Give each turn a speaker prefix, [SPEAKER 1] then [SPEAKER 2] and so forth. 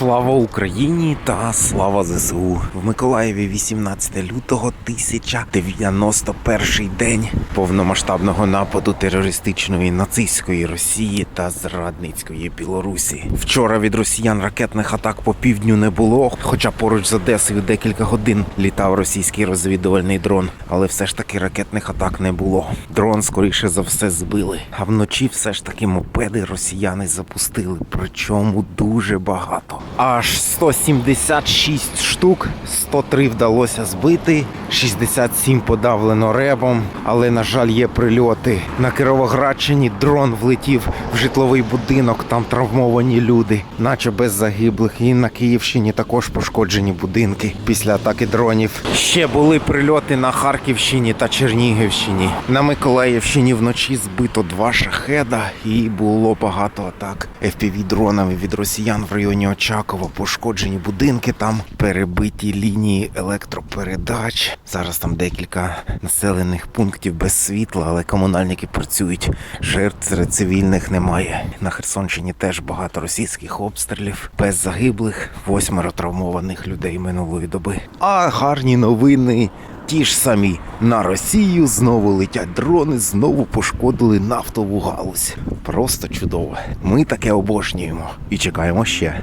[SPEAKER 1] Слава Україні та слава ЗСУ в Миколаєві 18 лютого 1091 день повномасштабного нападу терористичної нацистської Росії та зрадницької Білорусі. Вчора від росіян ракетних атак по півдню не було, хоча поруч з Одесою декілька годин літав російський розвідувальний дрон, але все ж таки ракетних атак не було. Дрон скоріше за все збили. А вночі все ж таки мопеди росіяни запустили, причому дуже багато. Аж 176 штук, 103 вдалося збити, 67 подавлено ребом. Але на жаль, є прильоти. На Кировоградщині дрон влетів в житловий будинок. Там травмовані люди, наче без загиблих. І на Київщині також пошкоджені будинки після атаки дронів. Ще були прильоти на Харківщині та Чернігівщині. На Миколаївщині вночі збито два шахеда, і було багато атак fpv дронами від росіян в районі Очакова. Пошкоджені будинки там, перебиті лінії електропередач. Зараз там декілька населених пунктів без світла, але комунальники працюють. Жертв серед цивільних немає. На Херсонщині теж багато російських обстрілів, без загиблих, восьмеро травмованих людей минулої доби. А гарні новини. Ті ж самі на Росію знову летять дрони, знову пошкодили нафтову галузь. Просто чудово. Ми таке обожнюємо і чекаємо ще.